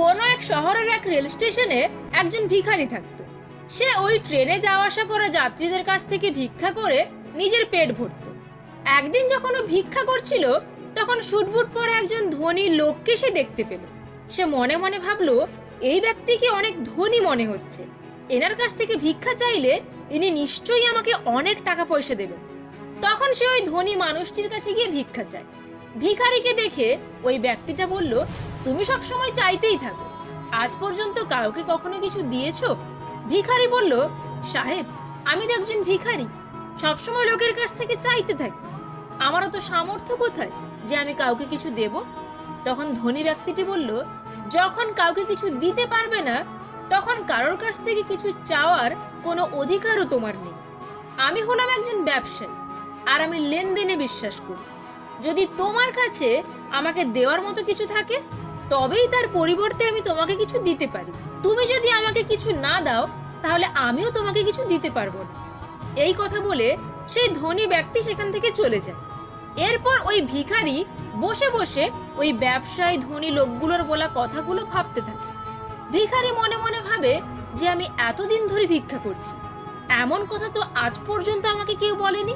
কোনো এক শহরের এক রেল স্টেশনে একজন ভিখারি থাকতো। সে ওই ট্রেনে যাওয়া আসা করা যাত্রীদের কাছ থেকে ভিক্ষা করে নিজের পেট ভরত। একদিন যখন ও ভিক্ষা করছিল, তখন শুটবুট পরে একজন ধনী লোককে সে দেখতে পেল। সে মনে মনে ভাবলো, এই ব্যক্তিকে অনেক ধনী মনে হচ্ছে। এনার কাছ থেকে ভিক্ষা চাইলে ইনি নিশ্চয়ই আমাকে অনেক টাকা পয়সা দেবেন। তখন সে ওই ধনী মানুষটির কাছে গিয়ে ভিক্ষা চায়। ভিখারিকে দেখে ওই ব্যক্তিটা বলল তুমি সব সময় চাইতেই থাকো। আজ পর্যন্ত কাউকে কখনো কিছু দিয়েছ? ভিখারি বলল, সাহেব, আমি তো একজন ভিখারি। সবসময় লোকের কাছ থেকে চাইতে থাকি। আমারও তো সামর্থ্য কোথায় যে আমি কাউকে কিছু দেব? তখন ধনী ব্যক্তিটি বলল, যখন কাউকে কিছু দিতে পারবে না, তখন কারোর কাছ থেকে কিছু চাওয়ার কোনো অধিকারও তোমার নেই। আমি হলাম একজন ব্যবসায়ী, আর আমি লেনদেনে বিশ্বাস করি। যদি তোমার কাছে আমাকে দেওয়ার মতো কিছু থাকে তবেই তার পরিবর্তে আমি তোমাকে কিছু দিতে পারি। তুমি যদি আমাকে কিছু না দাও, তাহলে আমিও তোমাকে কিছু দিতে পারব না। এই কথা বলে সেই ধনী ব্যক্তি সেখান থেকে চলে যায়। এরপর ওই ভিখারি বসে বসে ওই ব্যবসায়ী ধনী লোকগুলোর বলা কথাগুলো ভাবতে থাকে। ভিখারি মনে মনে ভাবে যে আমি এতদিন ধরে ভিক্ষা করছি। এমন কথা তো আজ পর্যন্ত আমাকে কেউ বলেনি।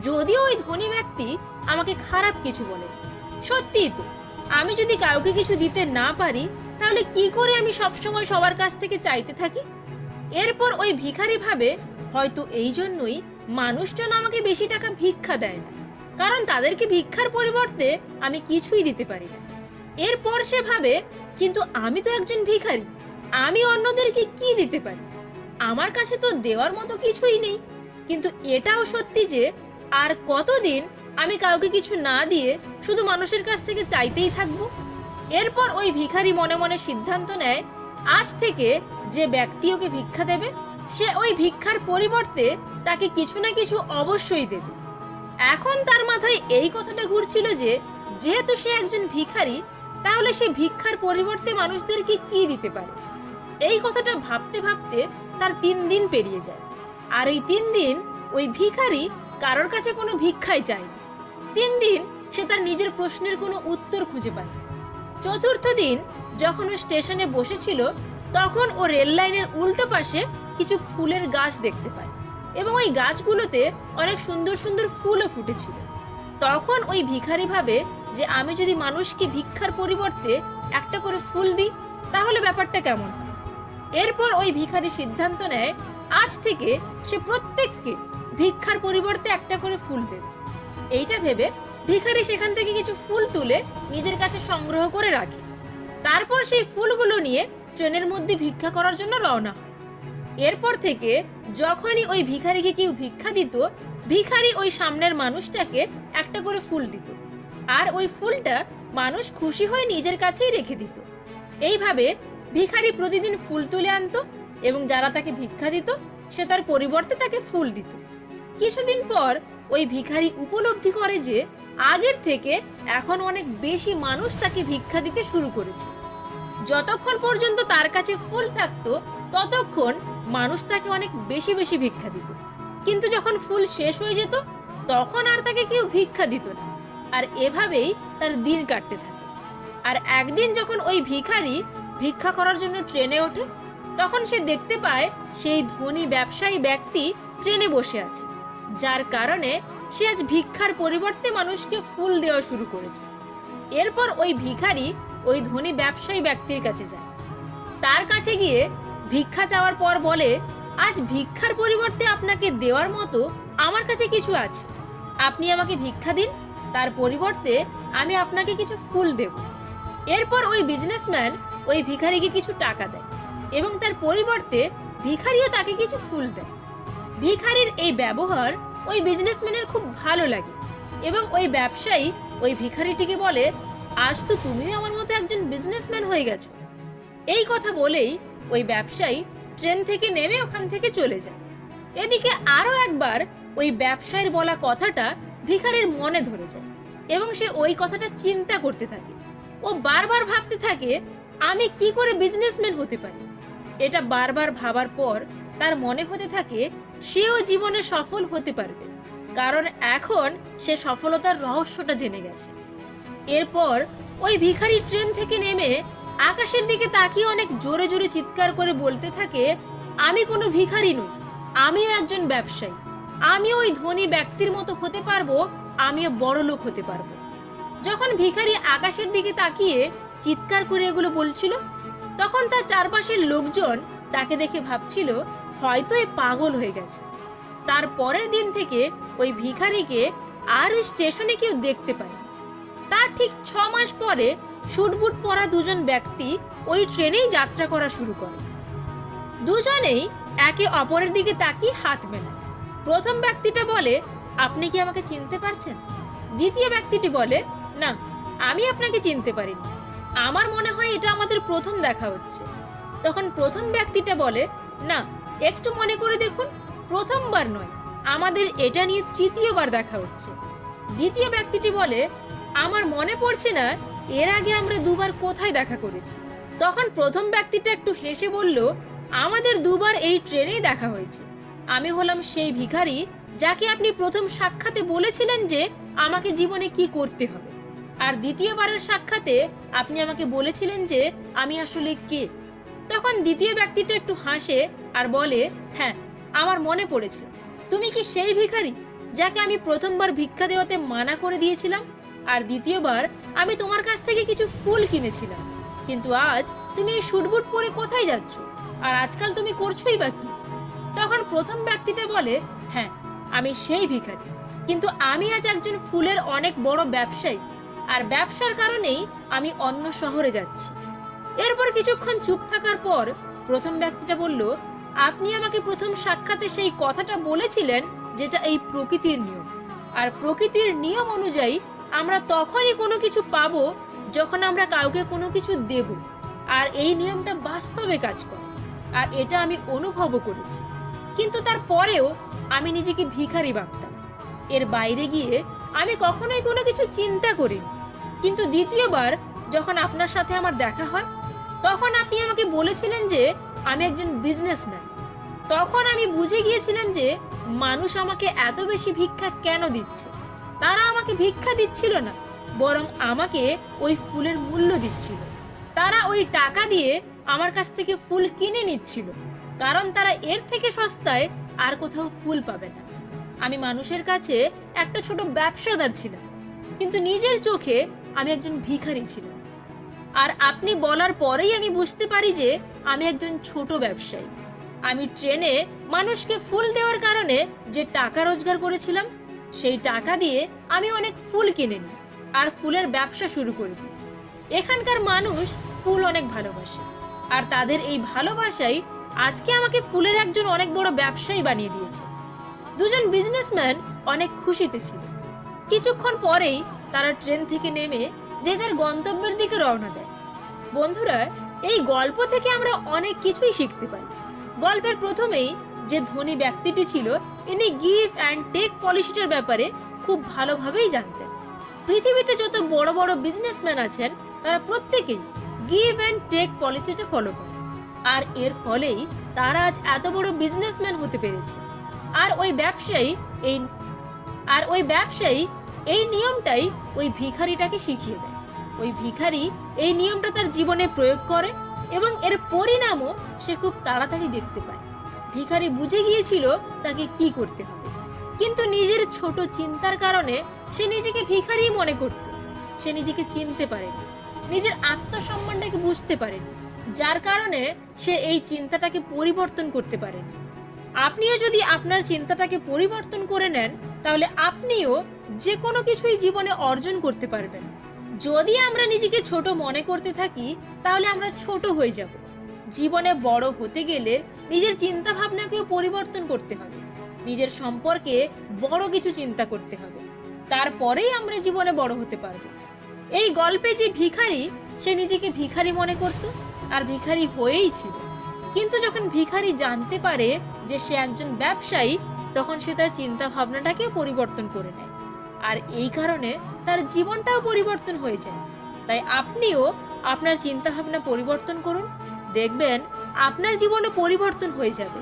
যদিও ওই ধনী ব্যক্তি আমাকে খারাপ কিছু বলে সত্যিই তো আমি যদি কাউকে কিছু দিতে না পারি, তাহলে কি করে আমি সবসময় সবার কাছ থেকে চাইতে থাকি? এরপর ওই ভিখারি ভাবে, হয়তো এই জন্যই মানুষজন আমাকে বেশি টাকা ভিক্ষা দেয় না। কারণ তাদেরকে ভিক্ষার পরিবর্তে আমি কিছুই দিতে পারি না। এরপর সে ভাবে, কিন্তু আমি তো একজন ভিখারি। আমি অন্যদেরকে কি দিতে পারি? আমার কাছে তো দেওয়ার মতো কিছুই নেই। কিন্তু এটাও সত্যি যে, আর কতদিন আমি কাউকে কিছু না দিয়ে শুধু মানুষের কাছ থেকে চাইতেই থাকব। এরপর ওই ভিখারি মনে মনে সিদ্ধান্ত নেয়, আজ থেকে যে ব্যক্তি ওকে ভিক্ষা দেবে, সে ওই ভিক্ষার পরিবর্তে তাকে কিছু না কিছু অবশ্যই দেবে। এখন তার মাথায় এই কথাটা ঘুরছিল যে, যেহেতু সে একজন ভিখারি, তাহলে সে ভিক্ষার পরিবর্তে মানুষদেরকে কি দিতে পারে? এই কথাটা ভাবতে ভাবতে তার তিন দিন পেরিয়ে যায়। আর এই তিন দিন ওই ভিখারি কারোর কাছে কোনো ভিক্ষাই চায়নি তিন দিন সে তার নিজের প্রশ্নের কোনো উত্তর খুঁজে পায় চতুর্থ দিন যখন ও স্টেশনে বসেছিল, তখন ও রেল লাইনের উল্টো পাশে কিছু ফুলের গাছ দেখতে পায় এবং ওই গাছগুলোতে অনেক সুন্দর সুন্দর ফুলও ফুটেছিল। তখন ওই ভিখারি ভাবে যে, আমি যদি মানুষকে ভিক্ষার পরিবর্তে একটা করে ফুল দিই, তাহলে ব্যাপারটা কেমন? এরপর ওই ভিখারি সিদ্ধান্ত নেয়, আজ থেকে সে প্রত্যেককে ভিক্ষার পরিবর্তে একটা করে ফুল দেবে। এইটা ভেবে ভিখারি সেখান থেকে কিছু ফুল তুলে নিজের কাছে সংগ্রহ করে রাখে। তারপর সেই ফুলগুলো নিয়ে ট্রেনের মধ্যে ভিক্ষা করার জন্য রওনা হয়। এরপর থেকে যখনই ওই ভিখারিকে কেউ ভিক্ষা দিত, ভিখারি ওই সামনের মানুষটাকে একটা করে ফুল দিত। আর ওই ফুলটা মানুষ খুশি হয়ে নিজের কাছেই রেখে দিত। এইভাবে ভিখারি প্রতিদিন ফুল তুলে আনতো এবং যারা তাকে ভিক্ষা দিত, সে তার পরিবর্তে তাকে ফুল দিত। কিছুদিন পর ওই ভিখারি উপলব্ধি করে যে আগের থেকে এখন অনেক বেশি মানুষ তাকে ভিক্ষা দিতে শুরু করেছে। যতক্ষণ পর্যন্ত তার কাছে ফুল থাকতো, ততক্ষণ মানুষ তাকে অনেক বেশি বেশি ভিক্ষা দিত। কিন্তু যখন ফুল শেষ হয়ে যেত, তখন আর তাকে কেউ ভিক্ষা দিত না। আর এভাবেই তার দিন কাটতে থাকে। আর একদিন যখন ওই ভিখারি ভিক্ষা করার জন্য ট্রেনে ওঠে, তখন সে দেখতে পায় সেই ধনী ব্যবসায়ী ব্যক্তি ট্রেনে বসে আছে। যার কারণে সে আজ ভিক্ষার পরিবর্তে মানুষকে ফুল দেওয়া শুরু করেছে। এরপর ওই ভিখারি ওই ধনী ব্যবসায়ী ব্যক্তির কাছে যায়। তার কাছে গিয়ে ভিক্ষা চাওয়ার পর বলে, আজ ভিক্ষার পরিবর্তে আপনাকে দেওয়ার মতো আমার কাছে কিছু আছে। আপনি আমাকে ভিক্ষা দিন, তার পরিবর্তে আমি আপনাকে কিছু ফুল দেব। এরপর ওই বিজনেসম্যান ওই ভিখারিকে কিছু টাকা দেয় এবং তার পরিবর্তে ভিখারিও তাকে কিছু ফুল দেয়। ভিখারির এই ব্যবহার ওই বিজনেসম্যানের খুব ভালো লাগে। এবং ওই ব্যবসায়ী ওই ভিখারিটিকে বলে, আজ তো তুমিও আমার মতো একজন বিজনেসম্যান হয়ে গেছো। এই কথা বলেই ওই ব্যবসায়ী ট্রেন থেকে নেমে ওখান থেকে চলে যায়। এদিকে আরও একবার ওই ব্যবসায়ীর বলা কথাটা ভিখারির মনে ধরে যায় এবং সে ওই কথাটা চিন্তা করতে থাকে। ও বারবার ভাবতে থাকে, আমি কি করে বিজনেসম্যান হতে পারি? এটা বারবার ভাবার পর তার মনে হতে থাকে সেও জীবনে সফল হতে পারবে, কারণ এখন সে সফলতার রহস্যটা জেনে গেছে। এরপর ওই ভিখারি ট্রেন থেকে নেমে আকাশের দিকে তাকিয়ে অনেক জোরে জোরে চিৎকার করে বলতে থাকে, আমি কোনো ভিখারি নই, আমিও একজন ব্যবসায়ী। আমিও ওই ধনী ব্যক্তির মতো হতে পারব, আমিও বড় লোক হতে পারব। যখন ভিখারি আকাশের দিকে তাকিয়ে চিৎকার করে এগুলো বলছিল, তখন তার চারপাশের লোকজন তাকে দেখে ভাবছিল হয়তো এ পাগল হয়ে গেছে। তার পরের দিন থেকে ওই ভিখারিকে আর ওই স্টেশনে কেউ দেখতে পায়নি। তার ঠিক ছ মাস পরে শুটবুট পরা দুজন ব্যক্তি ওই ট্রেনেই যাত্রা করা শুরু করে। দুজনেই একে অপরের দিকে তাকিয়ে হাত মেলায়। প্রথম ব্যক্তিটা বলে, আপনি কি আমাকে চিনতে পারছেন? দ্বিতীয় ব্যক্তিটি বলে, না, আমি আপনাকে চিনতে পারিনি। আমার মনে হয় এটা আমাদের প্রথম দেখা হচ্ছে। তখন প্রথম ব্যক্তিটা বলে, না একটু মনে করে দেখুন, প্রথমবার নয়, আমাদের এটা নিয়ে তৃতীয়বার দেখা হচ্ছে। দ্বিতীয় ব্যক্তিটি বলে, আমার মনে পড়ছে না, এর আগে আমরা দুবার কোথায় দেখা করেছি। তখন প্রথম ব্যক্তিটা একটু হেসে বলল, আমাদের দুবার এই ট্রেনেই দেখা হয়েছে। আমি হলাম সেই ভিখারি যাকে আপনি প্রথম সাক্ষাতে বলেছিলেন যে আমাকে জীবনে কি করতে হবে। আর দ্বিতীয়বারের সাক্ষাতে আপনি আমাকে বলেছিলেন যে আমি আসলে কে? তখন দ্বিতীয় ব্যক্তিটা একটু হাসে আর বলে হ্যাঁ আমার মনে পড়েছে। তুমি কি সেই ভিখারি যাকে আমি প্রথমবার ভিক্ষা দেওয়াতে মানা করে দিয়েছিলাম? আর দ্বিতীয়বার আমি তোমার কাছ থেকে কিছু ফুল কিনেছিলাম। কিন্তু আজ তুমি এই শুটবুট পরে কোথায় যাচ্ছ? আর আজকাল তুমি করছোই বা কি? তখন প্রথম ব্যক্তিটা বলে হ্যাঁ আমি সেই ভিখারি। কিন্তু আমি আজ একজন ফুলের অনেক বড় ব্যবসায়ী। আর ব্যবসার কারণেই আমি অন্য শহরে যাচ্ছি। এরপর কিছুক্ষণ চুপ থাকার পর প্রথম ব্যক্তিটা বলল আপনি আমাকে প্রথম সাক্ষাতে সেই কথাটা বলেছিলেন, যেটা এই প্রকৃতির নিয়ম। আর প্রকৃতির নিয়ম অনুযায়ী আমরা তখনই কোনো কিছু পাবো যখন আমরা কাউকে কোনো কিছু দেব। আর এই নিয়মটা বাস্তবে কাজ করে, আর এটা আমি অনুভবও করেছি। কিন্তু তারপরেও আমি নিজেকে ভিখারি ভাবতাম। এর বাইরে গিয়ে আমি কখনোই কোনো কিছু চিন্তা করিনি। কিন্তু দ্বিতীয়বার যখন আপনার সাথে আমার দেখা হয়, তখন আপনি আমাকে বলেছিলেন যে আমি একজন বিজনেসম্যান তখন আমি বুঝে গিয়েছিলাম যে মানুষ আমাকে এত বেশি ভিক্ষা কেন দিচ্ছে? তারা আমাকে ভিক্ষা দিচ্ছিল না, বরং আমাকে ওই ফুলের মূল্য দিচ্ছিল। তারা ওই টাকা দিয়ে আমার কাছ থেকে ফুল কিনে নিচ্ছিল, কারণ তারা এর থেকে সস্তায় আর কোথাও ফুল পাবে না। আমি মানুষের কাছে একটা ছোট ব্যবসাদার ছিলাম, কিন্তু নিজের চোখে আমি একজন ভিখারি ছিলাম। আর আপনি বলার পরেই আমি বুঝতে পারি যে আমি একজন ছোট ব্যবসায়ী। আমি ট্রেনে মানুষকে ফুল দেওয়ার কারণে যে টাকা রোজগার করেছিলাম, সেই টাকা দিয়ে আমি অনেক ফুল কিনে নিই আর ফুলের ব্যবসা শুরু করে এখানকার মানুষ ফুল অনেক ভালোবাসে আর তাদের এই ভালোবাসাই আজকে আমাকে ফুলের একজন অনেক বড় ব্যবসায়ী বানিয়ে দিয়েছে। দুজন বিজনেসম্যান অনেক খুশিতে ছিল। কিছুক্ষণ পরেই তারা ট্রেন থেকে নেমে যে যার গন্তব্যের দিকে রওনা দেয়। বন্ধুরা, এই গল্প থেকে আমরা অনেক কিছুই শিখতে পারি। গল্পের প্রথমেই যে ধনী ব্যক্তিটি ছিল, ইনি গিভ অ্যান্ড টেক পলিসিটার ব্যাপারে খুব ভালোভাবেই জানতেন। পৃথিবীতে যত বড় বড় বিজনেসম্যান আছেন, তারা প্রত্যেকেই গিভ অ্যান্ড টেক পলিসিটা ফলো করে আর এর ফলেই তারা আজ এত বড় বিজনেসম্যান হতে পেরেছে। আর ওই ব্যবসায়ী এই, আর ওই ব্যবসায়ী এই নিয়মটাই ওই ভিখারিটাকে শিখিয়ে দেয়। ওই ভিখারি এই নিয়মটা তার জীবনে প্রয়োগ করে এবং এর পরিণামও সে খুব তাড়াতাড়ি দেখতে পায়। ভিখারি বুঝে গিয়েছিল তাকে কি করতে হবে। কিন্তু নিজের ছোট চিন্তার কারণে সে নিজেকে ভিখারি মনে করত। সে নিজেকে চিনতে পারেনি। নিজের আত্মসম্মানটাকে বুঝতে পারেনি। যার কারণে সে এই চিন্তাটাকে পরিবর্তন করতে পারেনি। আপনিও যদি আপনার চিন্তাটাকে পরিবর্তন করে নেন, তাহলে আপনিও যে কোনো কিছুই জীবনে অর্জন করতে পারবেন। যদি আমরা নিজেকে ছোট মনে করতে থাকি, তাহলে আমরা ছোট হয়ে যাব। জীবনে বড় হতে গেলে নিজের চিন্তা ভাবনাকেও পরিবর্তন করতে হবে। নিজের সম্পর্কে বড় কিছু চিন্তা করতে হবে। তারপরেই আমরা জীবনে বড় হতে পারব। এই গল্পে যে ভিখারি, সে নিজেকে ভিখারি মনে করত আর ভিখারি হয়েই ছিল। কিন্তু যখন ভিখারি জানতে পারে যে সে একজন ব্যবসায়ী, তখন সে তার চিন্তা ভাবনাটাকেও পরিবর্তন করে নেয়। আর এই কারণে তার জীবনটাও পরিবর্তন হয়ে যায় তাই আপনিও আপনার চিন্তাভাবনা পরিবর্তন করুন। দেখবেন আপনার জীবনে পরিবর্তন হয়ে যাবে।